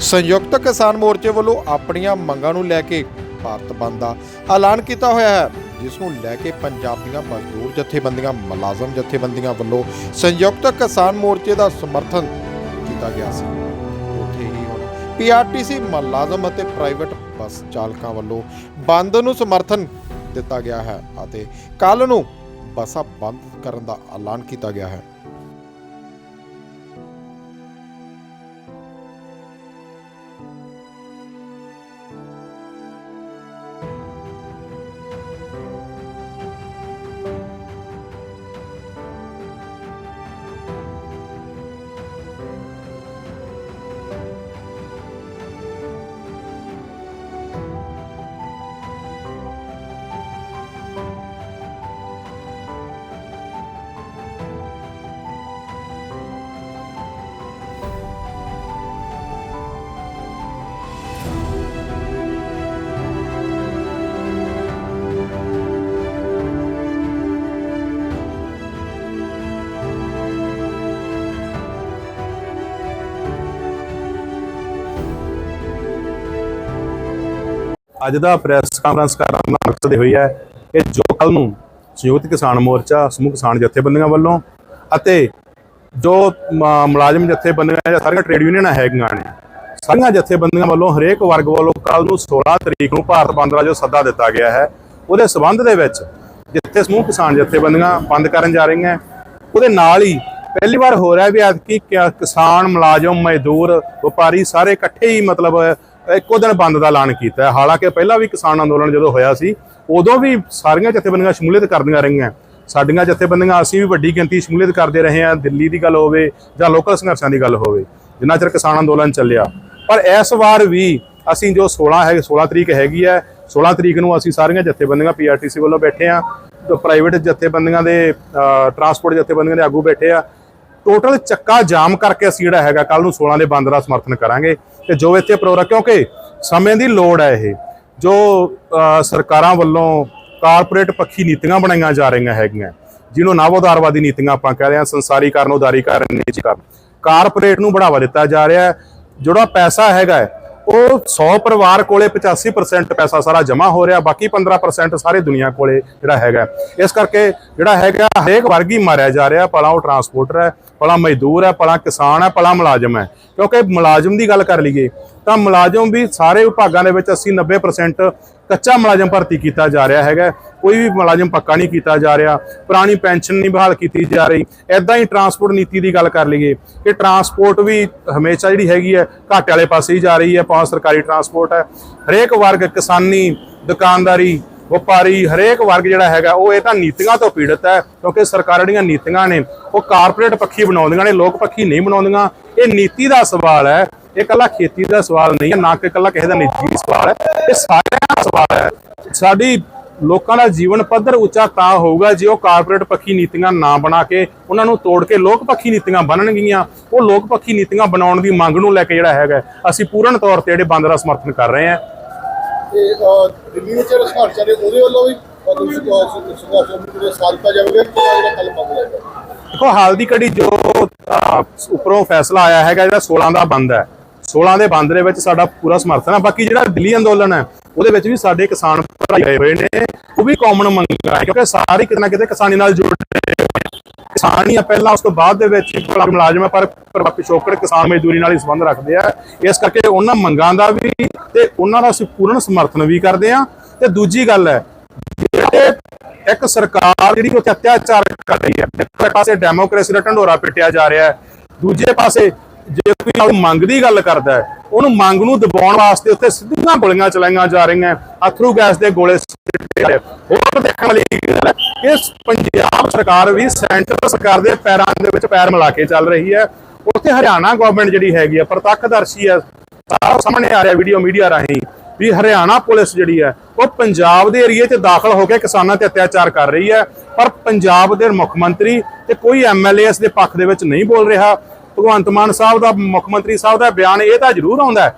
ਸੰਯੁਕਤ ਕਿਸਾਨ ਮੋਰਚੇ ਵੱਲੋਂ ਆਪਣੀਆਂ ਮੰਗਾਂ ਨੂੰ ਲੈ ਕੇ ਭਾਰਤ ਬੰਦ ਦਾ ਐਲਾਨ ਕੀਤਾ ਹੋਇਆ ਹੈ, ਜਿਸ ਨੂੰ ਲੈ ਕੇ ਪੰਜਾਬ ਦੀਆਂ ਮਜ਼ਦੂਰ ਜਥੇਬੰਦੀਆਂ, ਮੁਲਾਜ਼ਮ ਜਥੇਬੰਦੀਆਂ ਵੱਲੋਂ ਸੰਯੁਕਤ ਕਿਸਾਨ ਮੋਰਚੇ ਦਾ ਸਮਰਥਨ ਕੀਤਾ ਗਿਆ ਸੀ। ਉੱਥੇ ਹੀ ਹੁਣ ਪੀਆਰਟੀਸੀ ਮੁਲਾਜ਼ਮ ਅਤੇ ਪ੍ਰਾਈਵੇਟ ਬੱਸ ਚਾਲਕਾਂ ਵੱਲੋਂ ਬੰਦ ਨੂੰ ਸਮਰਥਨ ਦਿੱਤਾ ਗਿਆ ਹੈ ਅਤੇ ਕੱਲ ਨੂੰ ਬੱਸਾਂ ਬੰਦ ਕਰਨ ਦਾ ਐਲਾਨ ਕੀਤਾ ਗਿਆ ਹੈ। ਅੱਜ ਦਾ ਪ੍ਰੈਸ ਕਾਨਫਰੰਸ ਕਰਨ ਦਾ ਮਕਸਦ ਇਹ ਹੋਈ ਹੈ ਕਿ ਜੋ ਕੱਲ ਨੂੰ ਸੰਯੁਕਤ ਕਿਸਾਨ ਮੋਰਚਾ, ਸਮੂਹ ਕਿਸਾਨ ਜਥੇਬੰਦੀਆਂ ਵੱਲੋਂ ਅਤੇ ਜੋ ਮੁਲਾਜ਼ਮ ਜਥੇਬੰਦੀਆਂ ਜਾਂ ਸਾਰੀਆਂ ਟ੍ਰੇਡ ਯੂਨੀਅਨਾਂ ਹੈਗੀਆਂ ਨੇ, ਸਾਰੀਆਂ ਜਥੇਬੰਦੀਆਂ ਵੱਲੋਂ ਹਰੇਕ ਵਰਗ ਵੱਲੋਂ ਕੱਲ ਨੂੰ 16 ਤਰੀਕ ਨੂੰ ਭਾਰਤ ਬੰਦ ਦਾ ਜੋ ਸੱਦਾ ਦਿੱਤਾ ਗਿਆ ਹੈ, ਉਹਦੇ ਸਬੰਧ ਦੇ ਵਿੱਚ ਜਿੱਥੇ ਸਮੂਹ ਕਿਸਾਨ ਜਥੇਬੰਦੀਆਂ ਬੰਦ ਕਰਨ ਜਾ ਰਹੀਆਂ, ਉਹਦੇ ਨਾਲ ਹੀ ਪਹਿਲੀ ਵਾਰ ਹੋ ਰਿਹਾ ਵੀ ਅੱਜ ਕਿਆ- ਕਿਸਾਨ, ਮੁਲਾਜ਼ਮ, ਮਜ਼ਦੂਰ, ਵਪਾਰੀ ਸਾਰੇ ਇਕੱਠੇ ਹੀ ਮਤਲਬ ਇੱਕੋ ਦਿਨ ਬੰਦ ਦਾ ਐਲਾਨ ਕੀਤਾ ਹੈ। ਹਾਲਾਂਕਿ ਪਹਿਲਾਂ ਵੀ ਕਿਸਾਨ ਅੰਦੋਲਨ ਜਦੋਂ ਹੋਇਆ ਸੀ, ਉਦੋਂ ਵੀ ਸਾਰੀਆਂ ਜਥੇਬੰਦੀਆਂ ਸ਼ਮੂਲੀਅਤ ਕਰਦੀਆਂ ਰਹੀਆਂ। ਸਾਡੀਆਂ ਜਥੇਬੰਦੀਆਂ ਅਸੀਂ ਵੀ ਵੱਡੀ ਗਿਣਤੀ ਸ਼ਮੂਲੀਅਤ ਕਰਦੇ ਰਹੇ ਹਾਂ, ਦਿੱਲੀ ਦੀ ਗੱਲ ਹੋਵੇ ਜਾਂ ਲੋਕਲ ਸੰਘਰਸ਼ਾਂ ਦੀ ਗੱਲ ਹੋਵੇ, ਜਿੰਨਾ ਚਿਰ ਕਿਸਾਨ ਅੰਦੋਲਨ ਚੱਲਿਆ। ਪਰ ਇਸ ਵਾਰ ਵੀ ਅਸੀਂ ਜੋ 16 ਹੈ 16 ਤਰੀਕ ਹੈਗੀ ਹੈ 16 ਤਰੀਕ ਨੂੰ ਅਸੀਂ ਸਾਰੀਆਂ ਜਥੇਬੰਦੀਆਂ ਪੀਆਰਟੀਸੀ ਵੱਲੋਂ ਬੈਠੇ ਆ ਪ੍ਰਾਈਵੇਟ ਜਥੇਬੰਦੀਆਂ ਦੇ ਟਰਾਂਸਪੋਰਟ ਜਥੇਬੰਦੀਆਂ ਦੇ ਆਗੂ ਬੈਠੇ ਆ। ਟੋਟਲ ਚੱਕਾ ਜਾਮ ਕਰਕੇ ਅਸੀਂ ਜਿਹੜਾ ਹੈਗਾ ਕੱਲ ਨੂੰ 16 ਦੇ ਬੰਦ ਦਾ ਸਮਰਥਨ ਕਰਾਂਗੇ। ਤੇ ਜੋ ਇੱਥੇ ਪ੍ਰੋਗਰਾਮ ਕਿਉਂਕਿ ਸਮੇਂ ਦੀ ਲੋੜ ਹੈ ਇਹ। ਜੋ ਸਰਕਾਰਾਂ ਵੱਲੋਂ ਕਾਰਪੋਰੇਟ ਪੱਖੀ ਨੀਤੀਆਂ ਬਣਾਈਆਂ ਜਾ ਰਹੀਆਂ ਹੈਗੀਆਂ, ਜਿਹਨੂੰ ਨਵੋਦਾਰਵਾਦੀ ਨੀਤੀਆਂ ਆਪਾਂ ਕਹਿ ਰਹੇ ਹਾਂ, ਸੰਸਾਰੀਕਰਨ, ਉਦਾਰੀਕਰਨ, ਨਿੱਜੀਕਰਨ, ਕਾਰਪੋਰੇਟ ਨੂੰ ਬੜਾਵਾ ਦਿੱਤਾ ਜਾ ਰਿਹਾ ਜਿਹੜਾ ਪੈਸਾ ਹੈਗਾ ਉਹ 100 ਪਰਿਵਾਰ ਕੋਲੇ 85% ਪੈਸਾ ਸਾਰਾ ਜਮ੍ਹਾਂ ਹੋ ਰਿਹਾ, ਬਾਕੀ 15% ਸਾਰੇ ਦੁਨੀਆ ਕੋਲੇ ਜਿਹੜਾ ਹੈਗਾ ਇਸ ਕਰਕੇ ਜਿਹੜਾ ਹੈਗਾ, ਹਰੇਕ ਵਰਗ ਹੀ ਮਾਰਿਆ ਜਾ ਰਿਹਾ, ਭਲਾ ਉਹ ਟਰਾਂਸਪੋਰਟਰ ਹੈ। ਭਲਾ ਮਜ਼ਦੂਰ ਹੈ ਭਲਾ ਕਿਸਾਨ ਹੈ ਭਲਾ ਮੁਲਾਜ਼ਮ ਹੈ। ਕਿਉਂਕਿ ਮੁਲਾਜ਼ਮ ਦੀ ਗੱਲ ਕਰ ਲਈਏ, ਤਾਂ ਮੁਲਾਜ਼ਮ ਵੀ ਸਾਰੇ ਵਿਭਾਗਾਂ ਦੇ ਵਿੱਚ 80 90% ਕੱਚਾ ਮੁਲਾਜ਼ਮ ਭਰਤੀ ਕੀਤਾ ਜਾ ਰਿਹਾ ਹੈਗਾ ਕੋਈ ਵੀ ਮੁਲਾਜ਼ਮ ਪੱਕਾ ਨਹੀਂ ਕੀਤਾ ਜਾ ਰਿਹਾ, ਪੁਰਾਣੀ ਪੈਨਸ਼ਨ ਨਹੀਂ ਬਹਾਲ ਕੀਤੀ ਜਾ ਰਹੀ। ਐਦਾਂ ਹੀ ਟਰਾਂਸਪੋਰਟ ਨੀਤੀ ਦੀ ਗੱਲ ਕਰ ਲਈਏ, ਕਿ ਟਰਾਂਸਪੋਰਟ ਵੀ ਹਮੇਸ਼ਾ ਜਿਹੜੀ ਹੈਗੀ ਹੈ, ਘਾਟੇ ਵਾਲੇ ਪਾਸੇ ਹੀ ਜਾ ਰਹੀ ਹੈ ਪਾਸ ਸਰਕਾਰੀ ਟਰਾਂਸਪੋਰਟ ਹੈ। ਹਰੇਕ ਵਰਗ, ਕਿਸਾਨੀ, ਦੁਕਾਨਦਾਰੀ ਵਪਾਰੀ ਹਰੇਕ ਵਰਗ ਜਿਹੜਾ ਹੈਗਾ, ਉਹ ਇਹ ਤਾਂ ਨੀਤੀਆਂ ਤੋਂ ਪੀੜਤ ਹੈ, ਕਿਉਂਕਿ ਸਰਕਾਰਾਂ ਦੀਆਂ ਨੀਤੀਆਂ ਨੇ, ਉਹ ਕਾਰਪੋਰੇਟ ਪੱਖੀ ਬਣਾਉਂਦੀਆਂ ਨੇ, ਲੋਕ ਪੱਖੀ ਨਹੀਂ ਬਣਾਉਂਦੀਆਂ। ਇਹ ਨੀਤੀ ਦਾ ਸਵਾਲ ਹੈ, ਇਹ ਕੱਲਾ ਖੇਤੀ ਦਾ ਸਵਾਲ ਨਹੀਂ ਹੈ, ਨਾ ਕਿ ਕੱਲਾ ਕਿਸੇ ਦਾ ਨਿੱਜੀ ਸਵਾਲ ਹੈ, ਇਹ ਸਾਰਿਆਂ ਦਾ ਸਵਾਲ ਹੈ। ਸਾਡੀ ਲੋਕਾਂ ਦਾ ਜੀਵਨ ਪੱਧਰ ਉੱਚਾ ਤਾਂ ਹੋਊਗਾ ਜੇ ਉਹ ਕਾਰਪੋਰੇਟ ਪੱਖੀ ਨੀਤੀਆਂ ਨਾ ਬਣਾ ਕੇ ਉਹਨਾਂ ਨੂੰ ਤੋੜ ਕੇ ਲੋਕ ਪੱਖੀ ਨੀਤੀਆਂ ਬਣਨਗੀਆਂ। ਉਹ ਲੋਕ ਪੱਖੀ ਨੀਤੀਆਂ ਬਣਾਉਣ ਦੀ ਮੰਗ ਨੂੰ ਲੈ ਕੇ ਜਿਹੜਾ ਹੈਗਾ, ਅਸੀਂ ਪੂਰਨ ਤੌਰ ਤੇ ਜਿਹੜੇ ਬੰਦ ਦਾ ਸਮਰਥਨ ਕਰ ਰਹੇ ਹਾਂ। ਤੇ ਦਿੱਲੀ ਵਿੱਚ ਸੰਘਰਸ਼ ਚੱਲ ਰਿਹਾ, ਉਹਦੇ ਵੱਲੋਂ ਵੀ ਸੰਘਰਸ਼ ਸੰਘਰਸ਼ ਸਾਥ ਦਿੱਤਾ ਜਾਵੇਗਾ ਜਿਹੜਾ ਕੱਲ ਬੰਦ ਦੇਖੋ, ਹਾਲ ਦੀ ਘੜੀ ਜੋ ਉੱਪਰੋਂ ਫੈਸਲਾ ਆਇਆ ਹੈਗਾ ਜਿਹੜਾ 16 ਦਾ ਬੰਦ ਹੈ। 16 ਦੇ ਬੰਦ ਦੇ ਵਿੱਚ ਸਾਡਾ ਪੂਰਾ ਸਮਰਥਨ ਹੈ। ਬਾਕੀ ਜਿਹੜਾ ਦਿੱਲੀ ਅੰਦੋਲਨ ਹੈ, ਉਹਦੇ ਵਿੱਚ ਵੀ ਸਾਡੇ ਕਿਸਾਨ ਭਰਾ ਹੋਏ ਨੇ। ਉਹ ਵੀ ਕਾਮਨ ਮੰਗਾਂ ਹੈ, ਕਿਉਂਕਿ ਸਾਰੇ ਕਿਤੇ ਨਾ ਕਿਤੇ ਕਿਸਾਨੀ ਨਾਲ ਜੁੜੇ ਹੋਏ ਕਿਸਾਨ ਹੀ ਆ ਪਹਿਲਾਂ, ਉਸ ਤੋਂ ਬਾਅਦ ਦੇ ਵਿੱਚ ਭਲਾ ਮੁਲਾਜ਼ਮ ਹੈ ਪਰ ਪਿਛੋਕੜ ਕਿਸਾਨ ਮਜ਼ਦੂਰੀ ਨਾਲ ਹੀ ਸੰਬੰਧ ਰੱਖਦੇ ਆ। ਇਸ ਕਰਕੇ ਉਹਨਾਂ ਮੰਗਾਂ ਦਾ ਵੀ ਤੇ ਉਹਨਾਂ ਦਾ ਅਸੀਂ ਪੂਰਨ ਸਮਰਥਨ ਵੀ ਕਰਦੇ ਆ। ਤੇ ਦੂਜੀ ਗੱਲ ਹੈ, ਜਿਹੜੇ ਇੱਕ ਸਰਕਾਰ ਜਿਹੜੀ ਉੱਥੇ ਅਤਿਆਚਾਰ ਕਰ ਰਹੀ ਹੈ, ਇੱਕ ਪਾਸੇ ਡੈਮੋਕ੍ਰੇਸੀ ਦਾ ਢੰਡੋਰਾ ਪਿੱਟਿਆ ਜਾ ਰਿਹਾ ਹੈ, ਦੂਜੇ ਪਾਸੇ ਜੇ ਕੋਈ ਮੰਗ ਦੀ ਗੱਲ ਕਰਦਾ ਹੈ, ਉਹਨੂੰ ਮੰਗ ਨੂੰ ਦਬਾਉਣ ਵਾਸਤੇ ਉੱਥੇ ਸਿੱਧੀਆਂ ਗੋਲੀਆਂ ਚਲਾਈਆਂ ਜਾ ਰਹੀਆਂ, ਅਥਰੂ ਗੈਸ ਦੇ ਗੋਲੇ ਸਿੱਟੇ ਹੋਰ ਦੇਖਣ ਵਾਲੀ ਗੱਲ ਹੈ ਕਿ ਪੰਜਾਬ ਸਰਕਾਰ ਵੀ ਸੈਂਟਰ ਸਰਕਾਰ ਦੇ ਪੈਰਾਂ ਦੇ ਵਿੱਚ ਪੈਰ ਮਿਲਾ ਕੇ ਚੱਲ ਰਹੀ ਹੈ। ਉੱਥੇ ਹਰਿਆਣਾ ਗਵਰਨਮੈਂਟ ਜਿਹੜੀ ਹੈਗੀ ਆ, ਪ੍ਰਤੱਖਦਰਸ਼ੀ ਹੈ। ਸਾਹਮਣੇ ਆ ਰਿਹਾ ਵੀਡੀਓ ਮੀਡੀਆ ਰਾਹੀਂ ਵੀ ਹਰਿਆਣਾ ਪੁਲਿਸ ਜਿਹੜੀ ਹੈ, ਉਹ ਪੰਜਾਬ ਦੇ ਏਰੀਏ 'ਚ ਦਾਖਲ ਹੋ ਕੇ ਕਿਸਾਨਾਂ ਤੇ ਅਤਿਆਚਾਰ ਕਰ ਰਹੀ ਹੈ। ਪਰ ਪੰਜਾਬ ਦੇ ਮੁੱਖ ਮੰਤਰੀ ਤੇ ਕੋਈ ਐਮਐਲਏ ਇਸ ਦੇ ਪੱਖ ਦੇ ਵਿੱਚ ਨਹੀਂ ਬੋਲ ਰਿਹਾ। ਭਗਵੰਤ ਮਾਨ ਸਾਹਿਬ ਦਾ, ਮੁੱਖ ਮੰਤਰੀ ਸਾਹਿਬ ਦਾ ਬਿਆਨ ਇਹ ਤਾਂ ਜ਼ਰੂਰ ਆਉਂਦਾ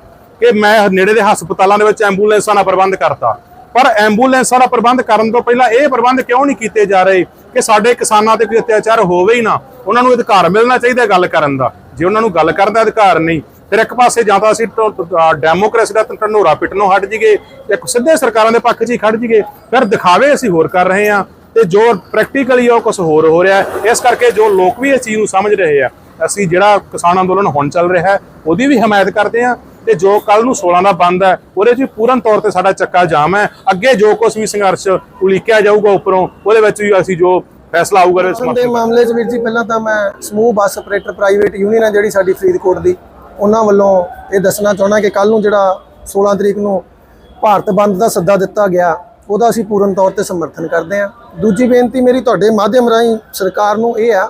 ਕਿ ਮੈਂ ਨੇੜੇ ਦੇ ਹਸਪਤਾਲਾਂ ਦੇ ਵਿੱਚ ਐਂਬੂਲੈਂਸਾਂ ਦਾ ਪ੍ਰਬੰਧ ਕਰਤਾ। ਪਰ ਐਂਬੂਲੈਂਸਾਂ ਦਾ ਪ੍ਰਬੰਧ ਕਰਨ ਤੋਂ ਪਹਿਲਾਂ ਇਹ ਪ੍ਰਬੰਧ ਕਿਉਂ ਨਹੀਂ ਕੀਤੇ ਜਾ ਰਹੇ ਕਿ ਸਾਡੇ ਕਿਸਾਨਾਂ ਤੇ ਕੋਈ ਅਤਿਆਚਾਰ ਹੋਵੇ ਹੀ ਨਾ? ਉਹਨਾਂ ਨੂੰ ਅਧਿਕਾਰ ਮਿਲਣਾ ਚਾਹੀਦਾ ਗੱਲ ਕਰਨ ਦਾ। ਜੇ ਉਹਨਾਂ ਨੂੰ ਗੱਲ ਕਰਨ ਦਾ ਅਧਿਕਾਰ ਨਹੀਂ, ਫਿਰ ਇੱਕ ਪਾਸੇ ਜਾਂ ਤਾਂ ਅਸੀਂ ਡੈਮੋਕ੍ਰੇਸੀ ਦਾ ਢੰਡੋਰਾ ਪਿੱਟਣੋਂ ਹਟ ਜੀਗੇ ਇੱਕ ਸਿੱਧੇ ਸਰਕਾਰਾਂ ਦੇ ਪੱਖ 'ਚ ਹੀ ਖੜ ਜੀਗੇ ਫਿਰ ਦਿਖਾਵੇ ਅਸੀਂ ਹੋਰ ਕਰ ਰਹੇ ਹਾਂ ਤੇ ਜੋ ਪ੍ਰੈਕਟੀਕਲੀ ਉਹ ਕੁਝ ਹੋਰ ਹੋ ਰਿਹਾ ਇਸ ਕਰਕੇ ਜੋ ਲੋਕ ਵੀ ਇਸ ਚੀਜ਼ ਨੂੰ ਸਮਝ ਰਹੇ ਆ, ਅਸੀਂ ਜਿਹੜਾ ਕਿਸਾਨ ਅੰਦੋਲਨ ਹੁਣ ਚੱਲ ਰਿਹਾ ਉਹਦੀ ਵੀ ਹਮਾਇਤ ਕਰਦੇ ਹਾਂ ਤੇ ਜੋ ਕੱਲ ਨੂੰ 16 ਦਾ ਬੰਦ ਹੈ ਉਹਦੇ 'ਚ ਪੂਰਨ ਤੌਰ ਤੇ ਸਾਡਾ ਚੱਕਾ ਜਾਮ ਹੈ। ਅੱਗੇ ਜੋ ਕੁਝ ਵੀ ਸੰਘਰਸ਼ ਉਲੀਕਿਆ ਜਾਊਗਾ ਉੱਪਰੋਂ ਉਹਦੇ ਵਿੱਚ ਵੀ ਅਸੀਂ ਜੋ ਫੈਸਲਾ ਆਊਗਾ ਦੇ ਸਮਰਥਨ ਮਾਮਲੇ 'ਚ ਵੀਰ ਜੀ ਪਹਿਲਾਂ ਤਾਂ ਮੈਂ ਸਮੂਹ ਬੱਸ ਆਪਰੇਟਰ ਪ੍ਰਾਈਵੇਟ ਯੂਨੀਅਨ ਹੈ ਜਿਹੜੀ ਸਾਡੀ ਫਰੀਦਕੋਟ ਦੀ ਉਹਨਾਂ ਵੱਲੋਂ ਇਹ ਦੱਸਣਾ ਚਾਹਣਾ ਕਿ ਕੱਲ ਨੂੰ ਜਿਹੜਾ 16 ਤਰੀਕ ਨੂੰ ਭਾਰਤ ਬੰਦ ਦਾ ਸੱਦਾ ਦਿੱਤਾ ਗਿਆ ਉਹਦਾ ਅਸੀਂ ਪੂਰਨ ਤੌਰ ਤੇ ਸਮਰਥਨ ਕਰਦੇ ਹਾਂ। ਦੂਜੀ ਬੇਨਤੀ ਮੇਰੀ ਤੁਹਾਡੇ ਮਾਧਿਅਮ ਰਾਹੀਂ ਸਰਕਾਰ ਨੂੰ ਇਹ ਆ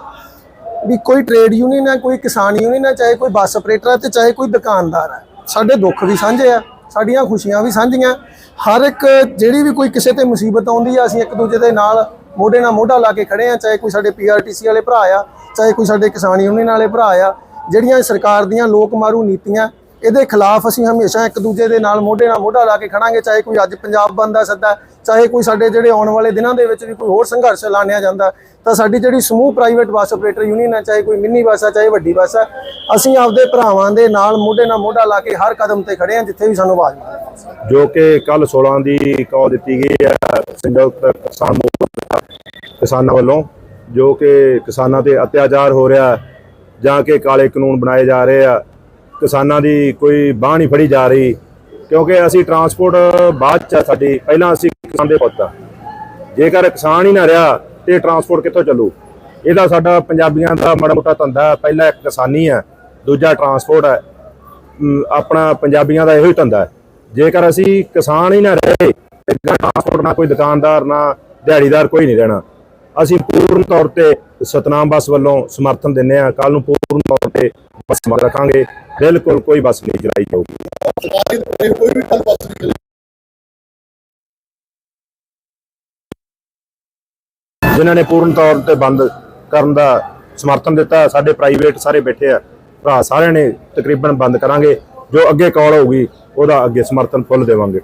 ਵੀ ਕੋਈ ਟ੍ਰੇਡ ਯੂਨੀਅਨ ਹੈ ਕੋਈ ਕਿਸਾਨ ਯੂਨੀਅਨ ਹੈ ਚਾਹੇ ਕੋਈ ਬੱਸ ਆਪਰੇਟਰ ਹੈ ਤੇ ਚਾਹੇ ਕੋਈ ਦੁਕਾਨਦਾਰ ਹੈ ਸਾਡੇ ਦੁੱਖ ਵੀ ਸਾਂਝੇ ਆ, ਸਾਡੀਆਂ ਖੁਸ਼ੀਆਂ ਵੀ ਸਾਂਝੀਆਂ। ਹਰ ਇੱਕ ਜਿਹੜੀ ਵੀ ਕੋਈ ਕਿਸੇ ਤੇ ਮੁਸੀਬਤ ਆਉਂਦੀ ਆ, ਅਸੀਂ ਇੱਕ ਦੂਜੇ ਦੇ ਨਾਲ ਮੋਢੇ ਨਾਲ ਮੋਢਾ ਲਾ ਕੇ ਖੜੇ ਆ, ਚਾਹੇ ਕੋਈ ਸਾਡੇ ਪੀਆਰਟੀਸੀ ਵਾਲੇ ਭਰਾ ਆ, ਚਾਹੇ ਕੋਈ ਸਾਡੇ ਕਿਸਾਨ ਯੂਨੀਅਨ ਵਾਲੇ ਭਰਾ ਆ, ਜਿਹੜੀਆਂ ਸਰਕਾਰ ਦੀਆਂ ਲੋਕ ਮਾਰੂ ਨੀਤੀਆਂ ਇਹਦੇ ਖਿਲਾਫ ਅਸੀਂ ਹਮੇਸ਼ਾ ਇੱਕ ਦੂਜੇ ਦੇ ਨਾਲ ਮੋਢੇ ਨਾਲ ਮੋਢਾ ਲਾ ਕੇ ਖੜਾਂਗੇ, ਚਾਹੇ ਕੋਈ ਅੱਜ ਪੰਜਾਬ ਬੰਦ ਦਾ ਸੱਦਾ, ਚਾਹੇ ਕੋਈ ਸਾਡੇ ਜਿਹੜੇ ਆਉਣ ਵਾਲੇ ਦਿਨਾਂ ਦੇ ਵਿੱਚ ਵੀ ਕੋਈ ਹੋਰ ਸੰਘਰਸ਼ ਐਲਾਨਿਆ ਜਾਂਦਾ, ਤਾਂ ਸਾਡੀ ਜਿਹੜੀ ਸਮੂਹ ਪ੍ਰਾਈਵੇਟ ਬੱਸ ਆਪਰੇਟਰ ਯੂਨੀਅਨ ਹੈ ਚਾਹੇ ਕੋਈ ਮਿੰਨੀ ਬੱਸ ਹੈ ਚਾਹੇ ਵੱਡੀ ਬੱਸ ਹੈ ਅਸੀਂ ਆਪਦੇ ਭਰਾਵਾਂ ਦੇ ਨਾਲ ਮੋਢੇ ਨਾਲ ਮੋਢਾ ਲਾ ਕੇ ਹਰ ਕਦਮ ਤੇ ਖੜੇ ਹਾਂ, ਜਿੱਥੇ ਵੀ ਸਾਨੂੰ ਆਵਾਜ਼ ਮਿਲੇ ਜੋ ਕਿ ਕੱਲ 16 ਦੀ ਕਾਲ ਦਿੱਤੀ ਗਈ ਹੈ ਸੰਯੁਕਤ ਕਿਸਾਨ ਮੋਰਚਾ, ਕਿਸਾਨਾਂ ਵੱਲੋਂ, ਜੋ ਕਿ ਕਿਸਾਨਾਂ ਤੇ ਅਤਿਆਚਾਰ ਹੋ ਰਿਹਾ, ਜਾਂ ਕਿ ਕਾਲੇ ਕਾਨੂੰਨ ਬਣਾਏ ਜਾ ਰਹੇ ਆ ਕਿਸਾਨਾਂ ਦੀ ਕੋਈ ਬਾਹ ਨਹੀਂ ਫੜੀ ਜਾ ਰਹੀ, ਕਿਉਂਕਿ ਅਸੀਂ ਟਰਾਂਸਪੋਰਟ ਬਾਅਦ ਚ ਆ ਸਾਡੀ, ਪਹਿਲਾਂ ਅਸੀਂ ਕਿਸਾਨ ਦੇ ਪੁੱਤ ਆ। ਜੇਕਰ ਕਿਸਾਨ ਹੀ ਨਾ ਰਿਹਾ, ਤੇ ਟਰਾਂਸਪੋਰਟ ਕਿੱਥੋਂ ਚੱਲੂ? ਇਹਦਾ ਸਾਡਾ ਪੰਜਾਬੀਆਂ ਦਾ ਮਾੜਾ ਮੋਟਾ ਧੰਦਾ ਪਹਿਲਾ ਇੱਕ ਕਿਸਾਨੀ ਹੈ, ਦੂਜਾ ਟਰਾਂਸਪੋਰਟ ਹੈ। ਆਪਣਾ ਪੰਜਾਬੀਆਂ ਦਾ ਇਹੋ ਹੀ ਧੰਦਾ ਹੈ। ਜੇਕਰ ਅਸੀਂ ਕਿਸਾਨ ਹੀ ਨਾ ਰਹੇ ਟਰਾਂਸਪੋਰਟ ਨਾ ਕੋਈ ਦੁਕਾਨਦਾਰ, ਨਾ ਦਿਹਾੜੀਦਾਰ, ਕੋਈ ਨਹੀਂ ਰਹਿਣਾ। ਅਸੀਂ ਪੂਰਨ ਤੌਰ ਤੇ ਸਤਨਾਮ ਬੱਸ ਵੱਲੋਂ ਸਮਰਥਨ ਦਿੰਦੇ ਹਾਂ ਕੱਲ ਨੂੰ ਪੂਰਨ ਤੌਰ ਤੇ ਬੱਸ ਰੱਖਾਂਗੇ। ਬਿਲਕੁਲ ਕੋਈ ਬੱਸ ਨਹੀਂ ਚਲਾਈ ਜਾਊਗੀ। ਸਰਕਾਰੀ ਤੇ ਕੋਈ ਵੀ ਕੱਲ ਬੱਸ ਨਹੀਂ ਚੱਲੀ ਜਿਨ੍ਹਾਂ ਨੇ ਪੂਰਨ ਤੌਰ ਤੇ ਬੰਦ ਕਰਨ ਦਾ ਸਮਰਥਨ ਦਿੱਤਾ, ਸਾਡੇ ਪ੍ਰਾਈਵੇਟ ਸਾਰੇ ਬੈਠੇ ਆ, ਭਰਾ ਸਾਰਿਆਂ ਨੇ ਤਕਰੀਬਨ ਬੰਦ ਕਰਾਂਗੇ। ਜੋ ਅੱਗੇ ਕਾਲ ਹੋਊਗੀ, ਉਹਦਾ ਅੱਗੇ ਸਮਰਥਨ ਫੁੱਲ ਦੇਵਾਂਗੇ